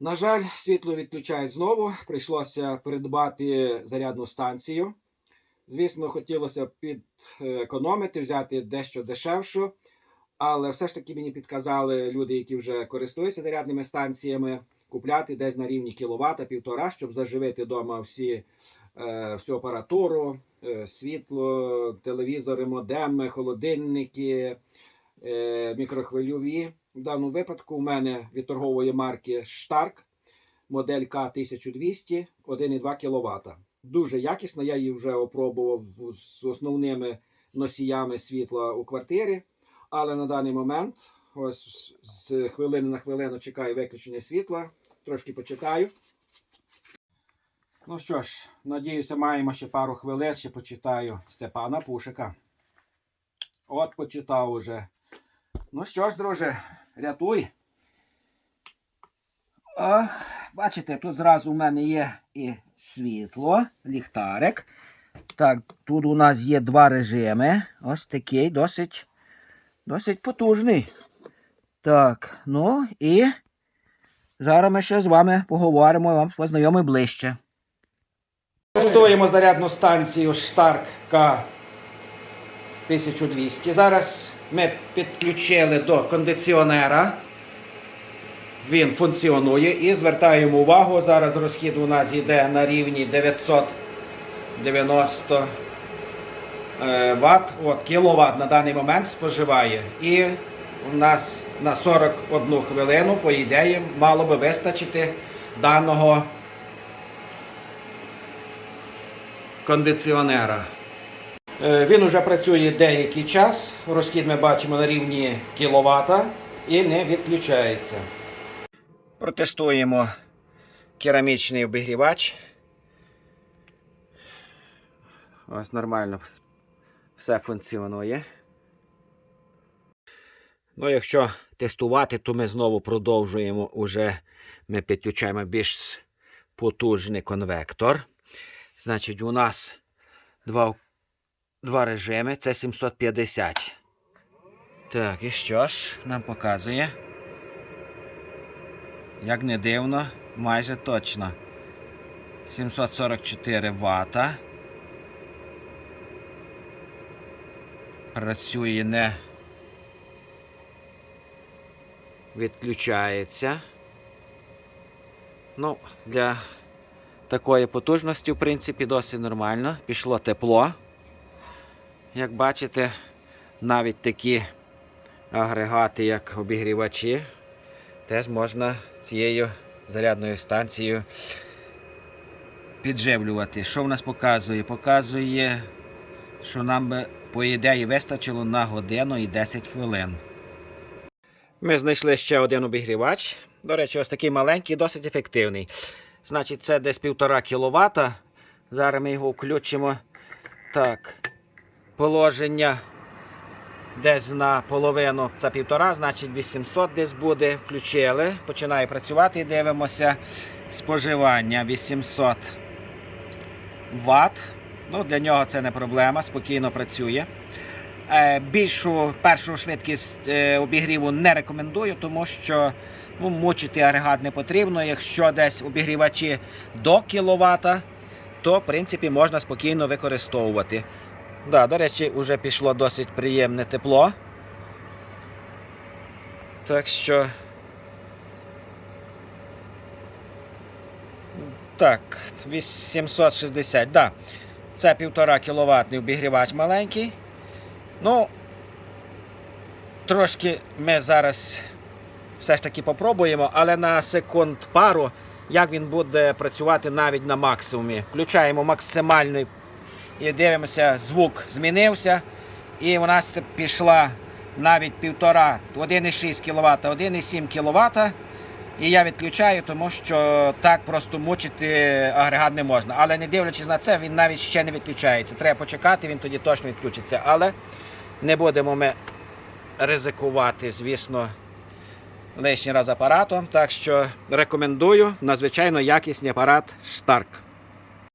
На жаль, світло відключають знову. Прийшлося придбати зарядну станцію. Звісно, хотілося б підекономити, взяти дещо дешевшу. Але все ж таки мені підказали люди, які вже користуються зарядними станціями, купляти десь на рівні кіловата, півтора, щоб заживити вдома всі, е, всю апаратуру, е, світло, телевізори, модеми, холодильники, мікрохвильові. В даному випадку у мене від торгової марки Stark модель К1200 1,2 кВт. Дуже якісна, я її вже опробував з основними носіями світла у квартирі. Але на даний момент, ось з хвилини на хвилину чекаю виключення світла. Трошки почитаю. Ну що ж, надіюся, маємо ще пару хвилин, ще почитаю Степана Пушика. От почитав уже. Ну що ж, друже, рятуй. О, бачите, тут зразу в мене є і світло, ліхтарик. Так, тут у нас є два режими. Ось такий досить, досить потужний. Так, ну і зараз ми ще з вами поговоримо, вам познайомимо ближче. Тестуємо зарядну станцію Stark К1200. Зараз ми підключили до кондиціонера. Він функціонує і звертаємо увагу. Зараз розхід у нас йде на рівні 990 е, Вт. От, кіловат на даний момент споживає. І у нас на 41 хвилину, по ідеї, мало би вистачити даного кондиціонера. Е, Він уже працює деякий час. Розхід ми бачимо на рівні кіловата і не відключається. Протестуємо керамічний обігрівач. Ось нормально все функціонує. Ну, якщо тестувати, то ми знову продовжуємо уже ми підключаємо більш потужний конвектор. Значить, у нас два, два режими. Це 750. Так, і що ж нам показує? Як не дивно, майже точно. 744 Вт. Працює не відключається. Ну, для такої потужності, в принципі, досить нормально. Пішло тепло. Як бачите, навіть такі агрегати, як обігрівачі, теж можна цією зарядною станцією підживлювати. Що в нас показує? Показує, що нам би, по ідеї, вистачило на годину і 10 хвилин. Ми знайшли ще один обігрівач. До речі, ось такий маленький, досить ефективний. Значить, це десь 1,5 кВт. Зараз ми його включимо. Так, положення десь на половину та півтора, значить 800 десь буде. Включили. Починає працювати і дивимося споживання 800 Вт. Ну, Для нього це не проблема, спокійно працює. Е, Більшу першу швидкість е, обігріву не рекомендую, тому що ну, мучити агрегат не потрібно. Якщо десь обігрівачі до кіловат, то в принципі можна спокійно використовувати. Да, До речі, вже пішло досить приємне тепло. Так що. Так, 860, да. Це 1,5 кВт обігрівач маленький. Ну, трошки ми зараз все ж таки попробуємо, але на секунд пару, як він буде працювати навіть на максимумі. Включаємо максимальний і дивимося, звук змінився. І у нас пішла навіть 1,5, 1,6 кВт, 1,7 кВт. І я відключаю, тому що так просто мучити агрегат не можна. Але не дивлячись на це, він навіть ще не відключається. Треба почекати, він тоді точно відключиться. Але не будемо ми ризикувати, звісно, лишній раз апаратом. Так що рекомендую надзвичайно якісний апарат Stark.